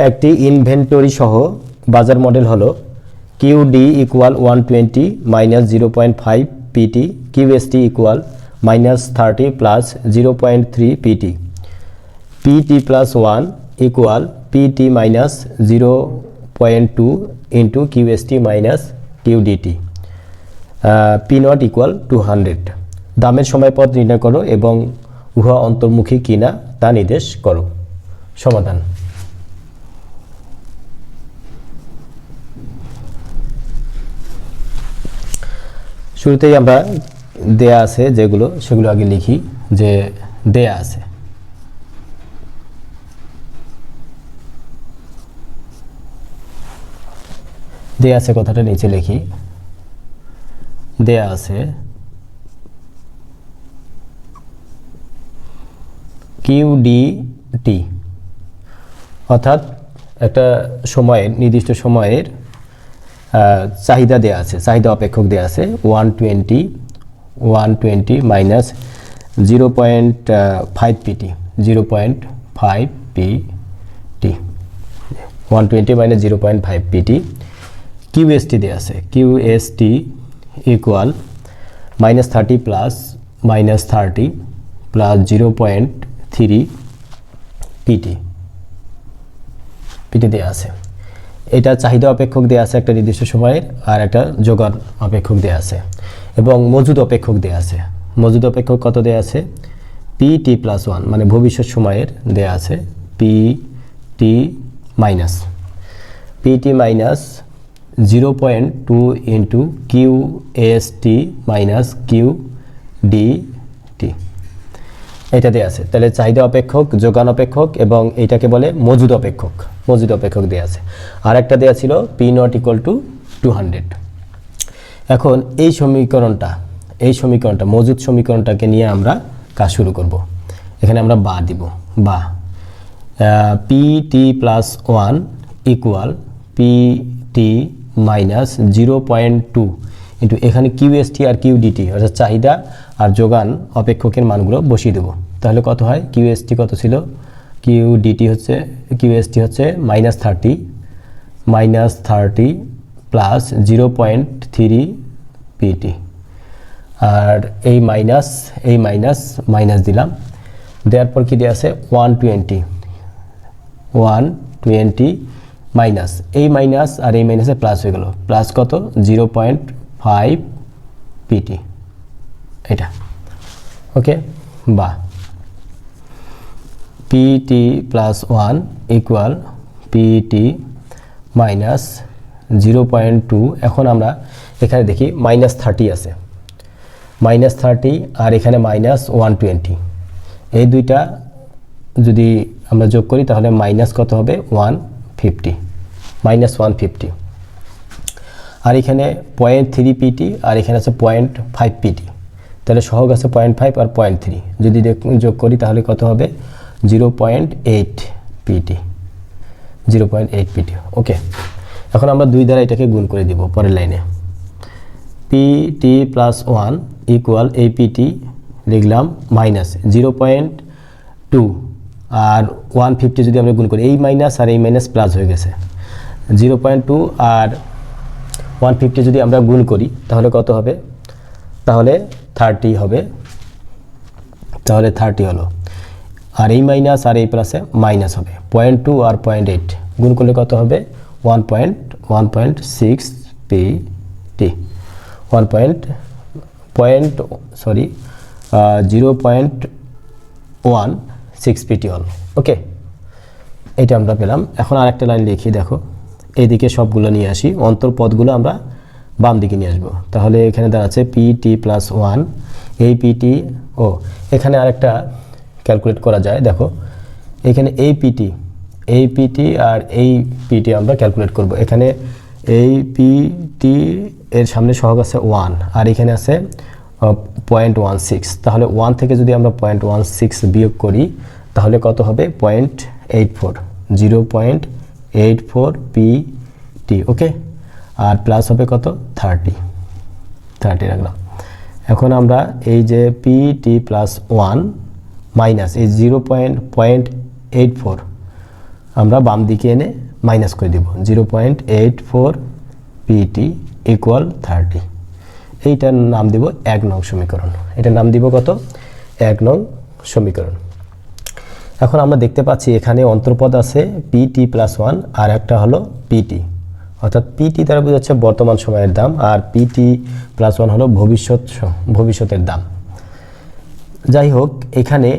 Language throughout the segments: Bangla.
একটি ইনভেন্টরি সহ বাজার মডেল হলো Q D equal one twenty minus zero point five PT Q S T equal minus thirty plus zero point three PT PT plus one equal PT minus zero point two into Q S T minus Q DT P naught equal to hundred দামের সময়পথ নির্ণয় করো এবং উহা অন্তর্মুখী কিনা তা নির্দেশ করো। সমাধান। শুরুতেই আমরা দেয়া আছে যেগুলো, সেগুলো আগে লিখি যে দেয়া আছে। দেয়া আছে কথাটা নিচে লিখি। দেয়া আছে কিউ ডি টি অর্থাৎ একটা সময়ের, নির্দিষ্ট সময়ের চাহিদা দেয়া আছে, চাহিদা অপেক্ষক দেয়া আছে one twenty one twenty minus zero point five PT zero point five PT one twenty minus zero point five PT QST দেওয়া আছে QST equal minus thirty plus minus thirty plus zero point three PT PT দেওয়া আছে। এটা চাহিদা অপেক্ষক দেওয়া আছে একটা নির্দিষ্ট সময়ের আর একটা যোগান অপেক্ষক দেওয়া আছে এবং মজুদ অপেক্ষক দেওয়া আছে। মজুদ অপেক্ষক কত দেওয়া আছে? পি টি প্লাস ওয়ান মানে ভবিষ্যৎ সময়ের দেওয়া আছে। P T minus P T minus zero point two into Q S T minus Q D T এটা দেওয়া আছে। তাহলে চাহিদা অপেক্ষক, যোগান অপেক্ষক এবং এটাকে বলে মজুদ অপেক্ষক। মজুদ অপেক্ষক দেওয়া আছে। আর একটা দেওয়া ছিল P naught equal to two hundred. এখন এই সমীকরণটা এই সমীকরণটা, মজুদ সমীকরণটাকে নিয়ে আমরা কাজ শুরু করব। এখানে আমরা বা দিব। বা। P T plus one equal P T minus zero point two কিন্তু এখানে কিউএসটি আর কিউডিটি অর্থাৎ চাহিদা আর যোগান অপেক্ষকের মানগুলো বসিয়ে দেবো। তাহলে কত হয়? কিউএসটি কত ছিল? কিউডিটি হচ্ছে কিউএসটি হচ্ছে minus thirty minus thirty plus zero point three PT আর এই মাইনাস এই মাইনাস মাইনাস দিলাম। দেওয়ার পর কী দেওয়া আছে? One twenty one twenty minus এই মাইনাস আর এই মাইনাসে প্লাস হয়ে গেল। প্লাস কত? জিরো পয়েন্ট ফাইভ পিটি এটা। ওকে বা PT plus one equal PT minus zero point two এখন আমরা এখানে দেখি মাইনাস থার্টি আছে। মাইনাস থার্টি আর এখানে মাইনাস ওয়ান টোয়েন্টি এই দুইটা যদি আমরা যোগ করি তাহলে মাইনাস কত হবে? One fifty minus one fifty আর এখানে পয়েন্ট থ্রি পিটি আর এখানে আছে পয়েন্ট ফাইভ পিটি তাহলে সহগ আছে পয়েন্ট ফাইভ আর পয়েন্ট থ্রি যদি যোগ করি তাহলে কত হবে? Zero point eight PT zero point eight PT okay এখন আমরা দুই দ্বারা এটাকে গুণ করে দিব পরের লাইনে। পিটি প্লাস ওয়ান ইকুয়াল এই পিটি লিখলাম মাইনাস জিরো পয়েন্ট টু আর ওয়ান ফিফটি যদি আমরা গুণ করি, এই মাইনাস আর এই মাইনাস প্লাস হয়ে গেছে। জিরো পয়েন্ট টু আর ওয়ান ফিফটি যদি আমরা গুণ করি, তাহলে কত হবে? তাহলে থার্টি হবে। তাহলে থার্টি হলো। আর এই মাইনাস আর এই প্লাসে মাইনাস হবে। পয়েন্ট টু আর পয়েন্ট এইট গুণ করলে কত হবে? One point one point six P T one point point sorry zero point one six PT হল ওকে এটা আমরা পেলাম। এখন আরেকটা লাইন লিখি দেখো। এইদিকে সবগুলো নিয়ে আসি। অন্তর পদগুলো আমরা বাম দিকে নিয়ে আসব। তাহলে এখানে দাঁড়াচ্ছে পি টি প্লাস ওয়ান এই পিটি ও, এখানে আরেকটা ক্যালকুলেট করা যায়, দেখো, এখানে এই পিটি এই পিটি আর এই পিটি আমরা ক্যালকুলেট করব। এখানে এই পিটি এর সামনে সহগ আছে ওয়ান আর এখানে আছে পয়েন্ট ওয়ান সিক্স তাহলে ওয়ান থেকে যদি আমরা পয়েন্ট ওয়ান সিক্স বিয়োগ করি, তাহলে কত হবে? Point eight four zero point eight four P T okay আর প্লাস হবে কত? থার্টি থার্টি রাখলাম। এখন আমরা এই যে P T plus one minus, এই zero point point eight four. আমরা বাম দিকে এনে মাইনাস করে দিব। Zero point eight four PT equal thirty এইটার নাম দিব এক নং সমীকরণ। এটার নাম দিব কত? এক নং সমীকরণ। এখন আমরা দেখতে পাচ্ছি এখানে অন্তর্পদ আছে পিটি প্লাস ওয়ান আর একটা হলো পিটি। অর্থাৎ পিটি দ্বারা বোঝাচ্ছে বর্তমান সময়ের দাম আর পিটি প্লাস ওয়ান হলো ভবিষ্যৎ ভবিষ্যতের দাম। যাই হোক এখানে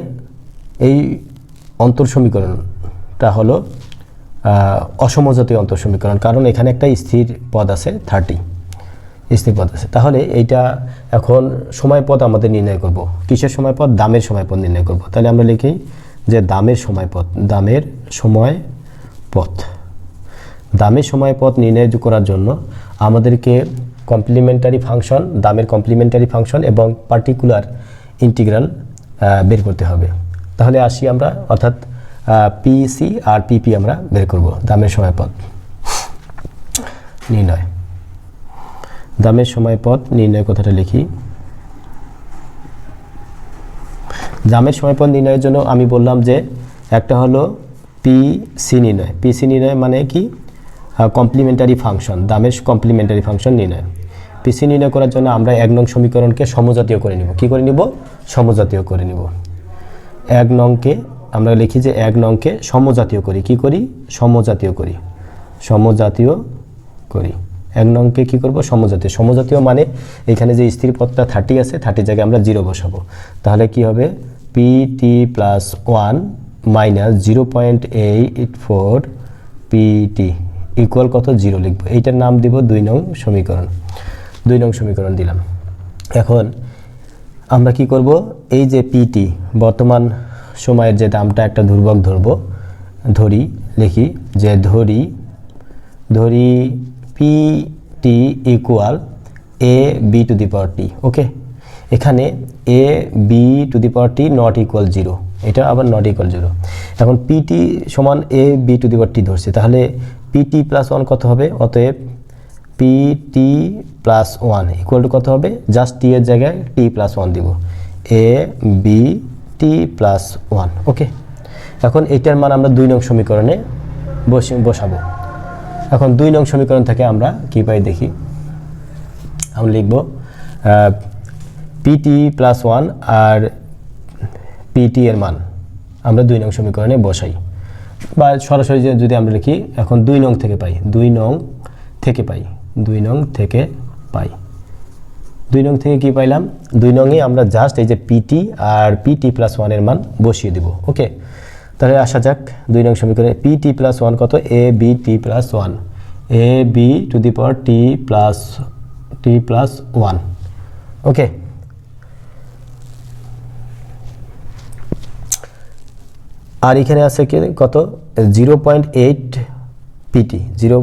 এই অন্তর সমীকরণটা হলো অসমজাতীয় অন্তর সমীকরণ, কারণ এখানে একটা স্থির পদ আছে থার্টি স্থির পদ আছে। তাহলে এইটা এখন সময় পদ আমাদের নির্ণয় করব। কিসের সময় পদ? দামের সময় পদ নির্ণয় করব। তাহলে আমরা লিখি যে দামের সময় পথ দামের সময় পথ। দামের সময় পথ নির্ণয় করার জন্য আমাদেরকে কমপ্লিমেন্টারি ফাংশন দামের কমপ্লিমেন্টারি ফাংশন এবং পার্টিকুলার ইন্টিগ্রাল বের করতে হবে। তাহলে আসি আমরা, অর্থাৎ পিসি আর পিপি আমরা বের করব, দামের সময় পথ নির্ণয়। দামের সময় পথ নির্ণয় কথাটা লিখি। দামের সময় পথ নির্ণয়ের জন্য আমি বললাম যে, একটা হলো পিসি নির্ণয়। পিসি নির্ণয় মানে কি? কমপ্লিমেন্টারি ফাংশন দামের কমপ্লিমেন্টারি ফাংশন নির্ণয়। পিসি নির্ণয় করার জন্য আমরা এক নং সমীকরণকে সমজাতীয় করে নিব। কি করে নিব? সমজাতীয় করে নিব। এক নংকে আমরা লিখি যে এক নংকে সমজাতীয় করি। কি করি? সমজাতীয় করি। সমজাতীয় করি। এক নংকে কি করব? সমজাতীয়। সমজাতীয় মানে এখানে যে স্থির পদটা থার্টি আছে থার্টির জায়গায় আমরা জিরো বসাবো। তাহলে কি হবে? P T plus one minus zero point eight four PT equal কত? জিরো লিখব। এইটার নাম দিব দুই নং সমীকরণ। দুই নং সমীকরণ দিলাম। এখন আমরা কি করব? এই যে পিটি বর্তমান সময়ের যে দামটা একটা ধ্রুবক ধরব, ধরি, লিখি যে ধরি ধরি P T equal A B to the power T okay এখানে A B to the power T not equal zero এটা আবার নট ইকুয়াল জিরো এখন পিটি সমান A B to the power টি ধরছে, তাহলে পিটি প্লাস ওয়ান কত হবে? অতএব P T plus one equal two কত হবে? জাস্ট টি এর জায়গায় টি প্লাস ওয়ান দিব। A B T plus one okay এখন এইটার মান আমরা দুই নং সমীকরণে বসে, বসাবো। এখন দুই নং সমীকরণ থেকে আমরা কী পাই দেখি? আমরা লিখব পিটি প্লাস ওয়ান আর পিটি এর মান আমরা দুই নং সমীকরণে বসাই। বা সরাসরি যদি আমরা লিখি, এখন দুই নং থেকে পাই। দুই নং থেকে পাই। দুই নং থেকে পাই। দুই নং থেকে কি পাইলাম? দুই নংয়ে আমরা জাস্ট এই যে পিটি আর পিটি প্লাস ওয়ানের মান বসিয়ে দিব ওকে তাহলে আসা যাক, দুই নং সমীকরণে পিটি প্লাস ওয়ান কত? A B T plus one A B to the power T plus T plus one okay আর এখানে আছে কি কত? Zero point eight PT zero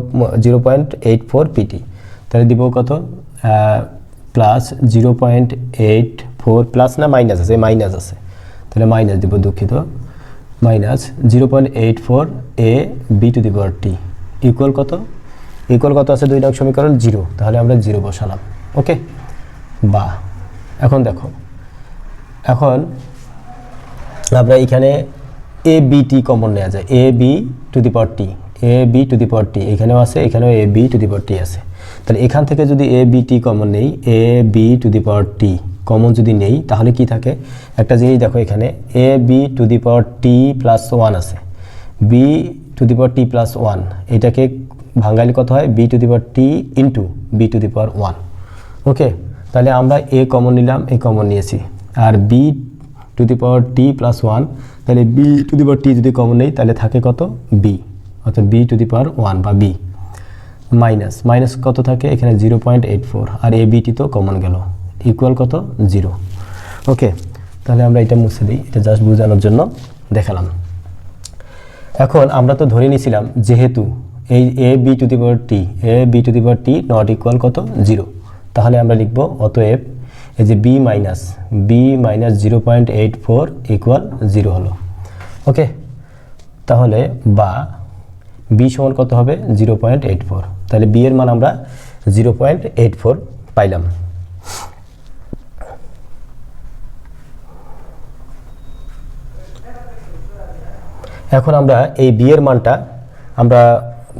zero point eight four PT তাহলে দিব কত? Plus zero point eight four plus না মাইনাস আছে? মাইনাস আছে। তাহলে মাইনাস দিব দুঃখিত। Minus zero point eight four A B to the power T equal কত? ইকুয়াল কত আছে দুই নং সমীকরণ? জিরো তাহলে আমরা জিরো বসালাম। ওকে বা, এখন দেখো। এখন আমরা এখানে এ বি টি কমন নেওয়া যায়। A B to the power T A B to the power T এখানেও আছে, এখানেও এ বি টু দি পাওয়ার টি আছে। তাহলে এখান থেকে যদি এ বি টি কমন নেই A B to the power T common যদি নেই, তাহলে কি থাকে? একটা জিনিস দেখো এখানে A B to the power T plus one আছে। B to the power T plus one এটাকে ভাঙালি কত হয়? B to the power T into B to the power one okay তাহলে আমরা এ কমন নিলাম এ কমন নিয়েছি। আর B to the power T plus one তাহলে B to the power T যদি কমন নেই, তাহলে থাকে কত? বি অর্থাৎ B to the power one বা বি মাইনাস মাইনাস কত থাকে? এখানে জিরো পয়েন্ট এইট ফোর। আর এ বিটি তো কমন গেল। ইকুয়াল কত? জিরো। ওকে, তাহলে আমরা এটা মুছে দিই। এটা জাস্ট বোঝানোর জন্য দেখালাম। এখন আমরা তো ধরে নিয়েছিলাম, যেহেতু এই A, B to the power T A, B to the power T not equal কত? জিরো। তাহলে আমরা লিখব অতএব এই যে B minus B minus zero point eight four equal zero হলো। ওকে, তাহলে বা বি সমান কত হবে? Zero point eight four. তাহলে বি এর মান আমরা জিরো পয়েন্ট এইট ফোর পাইলাম। এখন আমরা এই বি এর মানটা আমরা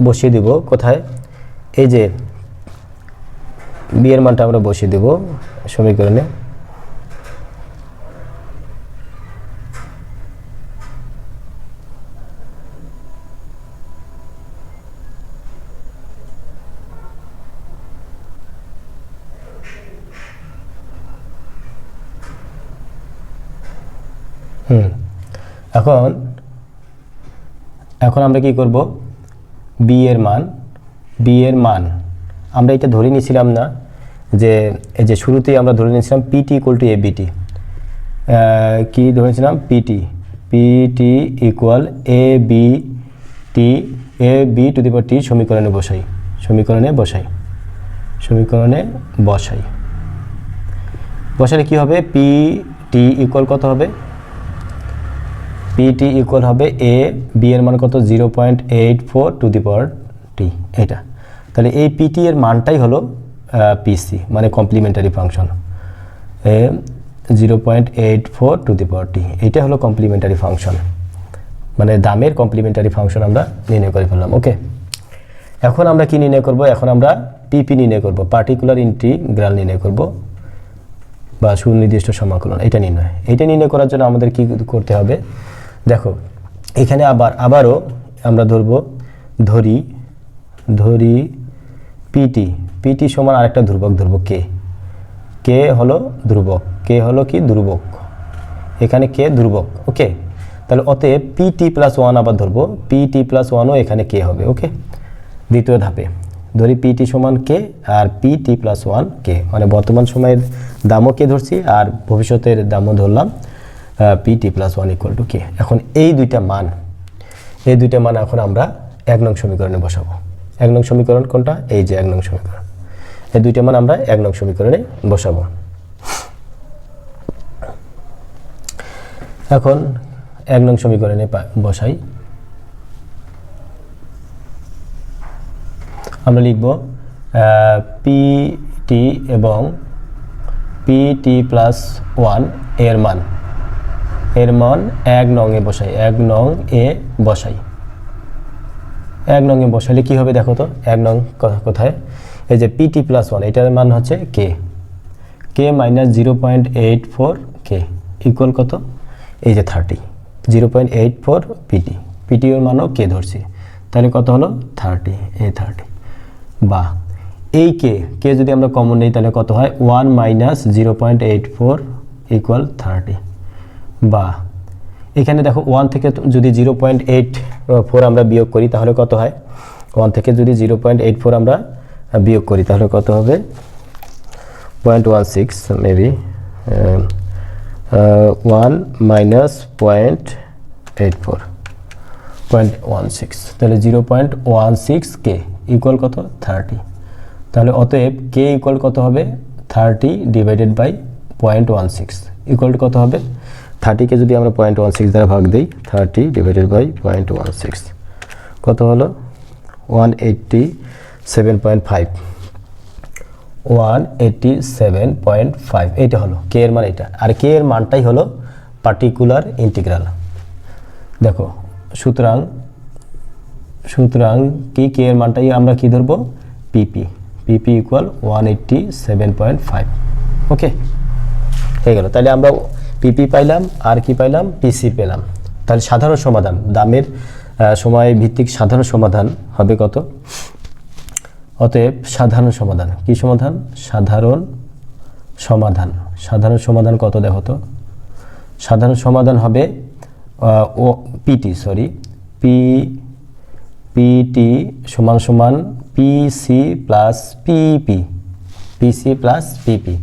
বসিয়ে দেব কোথায়? এই যে বি এর মানটা আমরা বসিয়ে দেব সমীকরণে। হুম। এখন এখন আমরা কি করব? বি এর মান বি এর মান। আমরা এটা ধরে নিয়েছিলাম না যে, এই যে শুরুতেই আমরা ধরে নিয়েছিলাম পিটি ইকুয়াল টু এ বিটি কী ধরেছিলাম PT PT equal A B T A B to the T সমীকরণে বসাই। সমীকরণে বসাই। সমীকরণে বসাই। বসালে কি হবে? পি টি ইকুয়াল কত হবে? পিটি ইকুয়াল হবে এ বি এর মান কত? Zero point eight four to the power T এটা তাহলে এই পিটি এর মানটাই হলো পিসি মানে complementary function A zero point eight four to the power T এইটা হলো কমপ্লিমেন্টারি ফাংশন মানে দামের কমপ্লিমেন্টারি ফাংশন আমরা নির্ণয় করে ফেললাম ওকে এখন আমরা কি নির্ণয় করব? এখন আমরা পিপি নির্ণয় করব পার্টিকুলার ইন্টিগ্রাল নির্ণয় করব, বা সুনির্দিষ্ট সমাকলন, এটা নির্ণয়। এটা নির্ণয় করার জন্য আমাদের কি করতে হবে? দেখো, এখানে আবার, আবারও আমরা ধরব ধরি ধরি পিটি পিটি সমান আরেকটা ধ্রুবক ধরব কে কে হলো ধ্রুবক কে হলো কি? ধ্রুবক। এখানে কে ধ্রুবক ওকে তাহলে অতএব পিটি প্লাস ওয়ান আবার ধরবো পিটি প্লাস ওয়ানও এখানে কে হবে ওকে দ্বিতীয় ধাপে, ধরি পিটি সমান কে আর পিটি প্লাস ওয়ান কে মানে বর্তমান সময়ের দামও কে ধরছি আর ভবিষ্যতের দামও ধরলাম। PT plus one equal to K এখন এই দুইটা মান, এই দুইটা মান এখন আমরা এক নং সমীকরণে বসাবো। এক নং সমীকরণ কোনটা? এই যে এক নং সমীকরণ। এই দুইটা মান আমরা এক নং সমীকরণে বসাবো। এখন এক নং সমীকরণে বসাই। আমরা লিখব পি টি এবং পি টি প্লাস ওয়ানের মান। এর মান এক নং এ বসাই, এক নং এ বসাই। এক নং এ বসালে কি হবে দেখো তো? এক নং কোথায়? এই যে পিটি প্লাস ওয়ান এটার মান হচ্ছে K K minus zero point eight four K equal কত? এই যে thirty zero point eight four PT PT এর মানও কে ধরছি। তাহলে কত হলো? থার্টি এ থার্টি বা, এই কে কে যদি আমরা কমন নেই, তাহলে কত হয়? One minus zero point eight four equal thirty বা। এখানে দেখো ওয়ান থেকে যদি জিরো পয়েন্ট এইট ফোর আমরা বিয়োগ করি, তাহলে কত হয়? ওয়ান থেকে যদি জিরো পয়েন্ট এইট ফোর আমরা বিয়োগ করি, তাহলে কত হবে? Point one six maybe one minus point eight four point one six তাহলে zero point one six K equal কত? থার্টি তাহলে অতএব কে ইকুয়াল কত হবে? Thirty divided by point one six equal কত হবে? থার্টিকে যদি আমরা পয়েন্ট ওয়ান সিক্স দ্বারা ভাগ দিই thirty divided by point one six কত হলো? One eighty seven point five one eighty seven point five এইটা হলো কে এর মান এটা আর কে এর মানটাই হলো পার্টিকুলার ইন্টিগ্রাল দেখো, সুতরাং সুতরাং কি কে এর মানটাই আমরা কি ধরবো? PP PP equal one eighty seven point five okay হয়ে গেল, তাহলে আমরা পিপি পাইলাম আর কি পাইলাম পিসি পেলাম। তাহলে সাধারণ সমাধান, দামের সময় ভিত্তিক সাধারণ সমাধান হবে কত? অতএব সাধারণ সমাধান, কি সমাধান? সাধারণ সমাধান। সাধারণ সমাধান কত দেখো তো সাধারণ সমাধান হবে ও পিটি সরি পি পিটি সমান সমান পিসি প্লাস পিপি পিসি প্লাস পিপি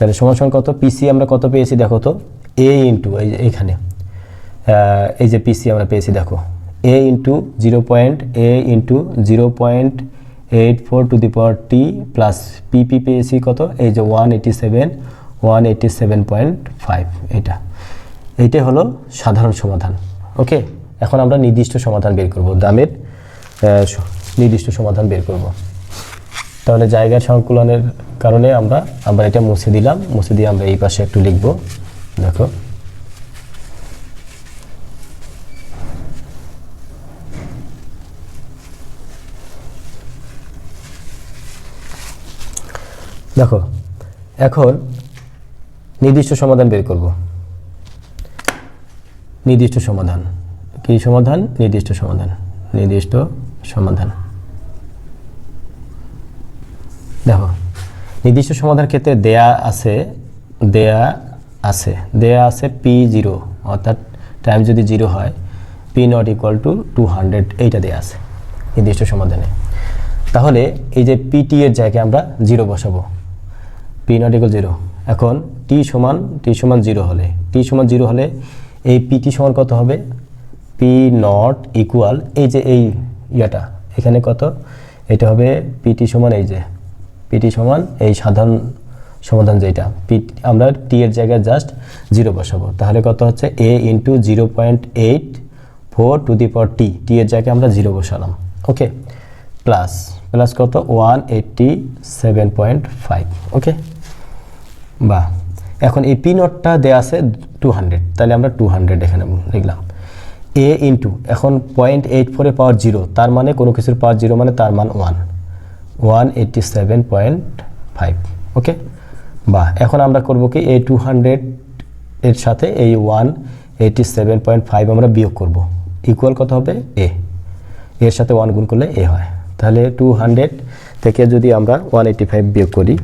তাহলে সমান সমান কত পিসি আমরা কত পেয়েছি দেখো তো? এ ইন্টু এই এইখানে এই যে পিসি আমরা পেয়েছি দেখো। A into zero point A into zero point eight four to the power T plus PP পেয়েছি কত? এই যে one eighty seven one eighty seven point five এটা। এইটাই হলো সাধারণ সমাধান, ওকে? এখন আমরা নির্দিষ্ট সমাধান বের করব। দামের নির্দিষ্ট সমাধান বের করব। তাহলে জায়গা সংকুলনের কারণে আমরা আবার এটা মুছে দিলাম। মুছে দিয়ে আমরা এই পাশে একটু লিখব। দেখো। দেখো, এখন নির্দিষ্ট সমাধান বের করব। নির্দিষ্ট সমাধান। কি সমাধান? নির্দিষ্ট সমাধান। নির্দিষ্ট সমাধান। দেখো, নির্দিষ্ট সমাধান ক্ষেত্রে দেয়া আছে দেয়া আছে দেয়া আছে পি জিরো অর্থাৎ টাইম যদি জিরো হয় P not equal to two hundred এইটা দেয়া আছে নির্দিষ্ট সমাধানে। তাহলে এই যে পিটি এর জায়গায় আমরা জিরো বসাবো। পি নট ইকুয়াল জিরো এখন টি সমান টি সমান জিরো হলে টি সমান জিরো হলে এই পিটি সমান কত হবে? পি নট ইকুয়াল এই যে এই ইয়াটা, এখানে কত? এটা হবে পিটি সমান এই যে পিটি সমান এই সাধারণ সমাধান যেটা। পি আমরা টি এর জায়গায় জাস্ট জিরো বসাবো। তাহলে কত হচ্ছে? A into zero point eight four to the power T T এর জায়গায় আমরা জিরো বসালাম। ওকে প্লাস প্লাস কত? One eighty seven point five okay বা এখন এই পি নটটা দেওয়া আছে টু হান্ড্রেড তাহলে আমরা টু হান্ড্রেড এখানে লিখলাম। এ ইন্টু এখন পয়েন্ট এইট ফোরে পাওয়ার জিরো তার মানে কোনো কিছুর পাওয়ার জিরো মানে তার মান one one eighty seven point five okay বা এখন আমরা করব কি? এই টু হান্ড্রেড এর সাথে এই one eighty seven point five আমরা বিয়োগ করব। ইকুয়াল কত হবে? এ এর সাথে ওয়ান গুণ করলে এ হয়। তাহলে টু হান্ড্রেড থেকে যদি আমরা ওয়ান এইটটি ফাইভ বিয়োগ করি,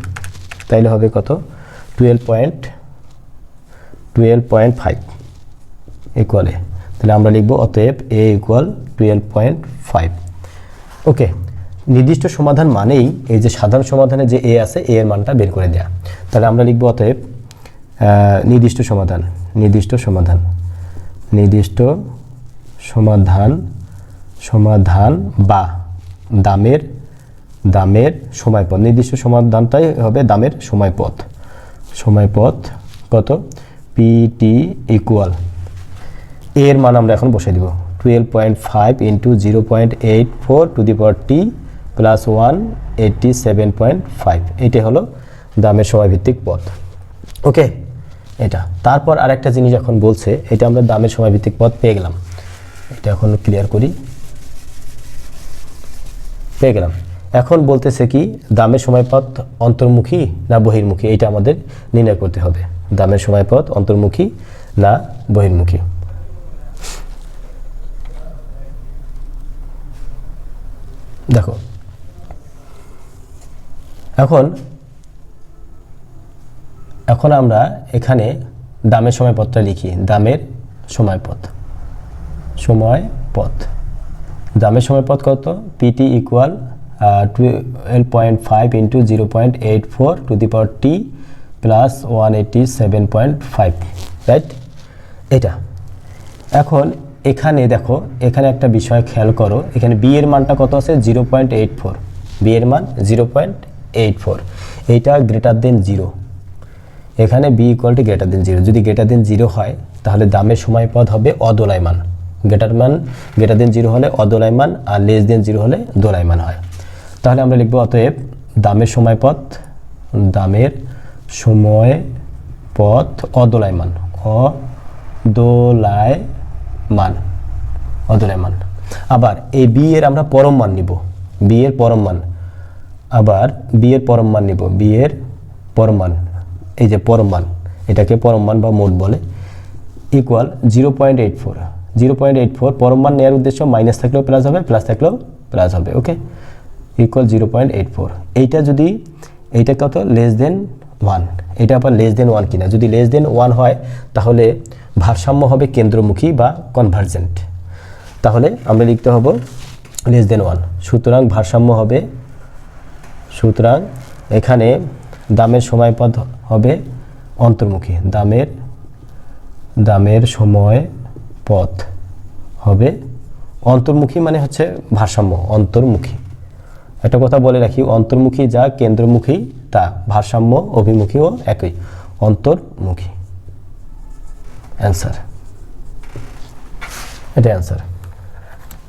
তাইলে হবে কত? Twelve point twelve point five equal তাহলে আমরা লিখব, অতএব A equal twelve point five okay নির্দিষ্ট সমাধান মানেই এই যে সাধারণ সমাধানে যে এ আছে এ এর মানটা বের করে দেয়া। তাহলে আমরা লিখব অতএব নির্দিষ্ট সমাধান নির্দিষ্ট সমাধান নির্দিষ্ট সমাধান সমাধান বা দামের দামের সময়পথ। নির্দিষ্ট সমাধানটাই হবে দামের সময়পথ। সময়পথ কত? পিটি ইকুয়াল এর মান আমরা এখন বসে দিব। Twelve point five into zero point eight four to the power T plus one eighty seven point five. এইটা হলো দামের সময়ভিত্তিক পথ। ওকে? এটা। তারপর আরেকটা জিনিস এখন বলছে, এটা আমরা দামের সময়ভিত্তিক পথ পেয়ে গেলাম। এটা এখন ক্লিয়ার করি। পেয়ে গেলাম। এখন বলতেছে কি, দামের সময়পথ অন্তর্মুখী না বহির্মুখী? এটা আমাদের নির্ণয় করতে হবে। দামের সময়পথ অন্তর্মুখী না বহির্মুখী? দেখো এখন এখন আমরা এখানে দামের সময়পথটা লিখি। দামের সময়পথ। সময় পথ দামের সময়পথ কত? PT equal twelve point five into zero point eight four to the power T plus one eighty seven point five right এটা। এখন এখানে দেখো, এখানে একটা বিষয় খেয়াল করো। এখানে বি এর মানটা কত আছে? Zero point eight four B এর মান জিরো পয়েন্ট এইট ফোর। এইটা গ্রেটার দেন জিরো এখানে B equal greater than zero যদি গ্রেটার দেন জিরো হয়, তাহলে দামের সময় পদ হবে অদোলায়মান। গ্রেটার মান গ্রেটার দেন জিরো হলে অদোলায়মান আর লেস দেন জিরো হলে দোলায়মান হয়। তাহলে আমরা লিখব অতএব দামের সময় পথ দামের সময় পথ অদোলায়মান। অদোলায়মান। অদোলায়মান। আবার এই বি এর আমরা পরম মান নিব। বি এর পরম মান। আবার বিয়ের পরম মান নিব। বিয়ের এর পরম মান, এই যে পরম মান, এটাকে পরম মান বা মোট বলে। Equal zero point eight four zero point eight four পরম মান নেওয়ার উদ্দেশ্য মাইনাস থাকলেও প্লাস হবে প্লাস থাকলেও প্লাস হবে okay equal zero point eight four এইটা যদি, এইটা কত? লেস দেন ওয়ান এটা আবার লেস দেন ওয়ান কিনা। যদি লেস দেন ওয়ান হয়, তাহলে ভারসাম্য হবে কেন্দ্রমুখী বা কনভার্জেন্ট তাহলে আমরা লিখতে হব লেস দেন ওয়ান সুতরাং ভারসাম্য হবে সুতরাং এখানে দামের সময়পদ হবে অন্তর্মুখী। দামের দামের সময় পথ হবে অন্তর্মুখী মানে হচ্ছে ভারসাম্য, অন্তর্মুখী। একটা কথা বলে রাখি, অন্তর্মুখী যা, কেন্দ্রমুখী তা, ভারসাম্য অভিমুখীও একই। অন্তর্মুখী। অ্যান্সার এটা অ্যান্সার